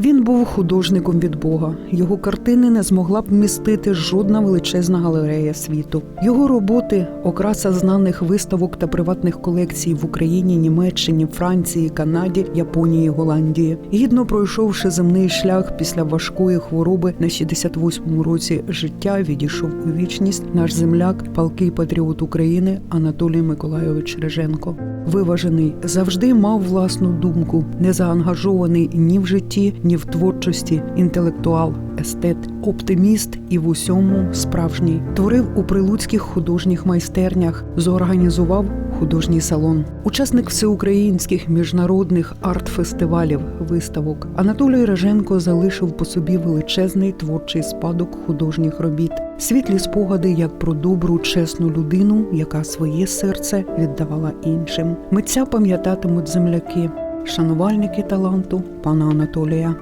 Він був художником від Бога. Його картини не змогла б вмістити жодна величезна галерея світу. Його роботи окраса знаних виставок та приватних колекцій в Україні, Німеччині, Франції, Канаді, Японії, Голландії. Гідно пройшовши земний шлях після важкої хвороби на 68-му році життя, відійшов у вічність наш земляк, палкий патріот України Анатолій Миколайович Реженко. Виважений завжди мав власну думку, не заангажований ні в житті, ні в творчості, інтелектуал, естет, оптиміст і в усьому справжній. Творив у прилуцьких художніх майстернях, зорганізував художній салон. Учасник всеукраїнських міжнародних арт-фестивалів, виставок. Анатолій Реженко залишив по собі величезний творчий спадок художніх робіт, світлі спогади як про добру, чесну людину, яка своє серце віддавала іншим. Митця пам'ятатимуть земляки, шанувальники таланту пана Анатолія.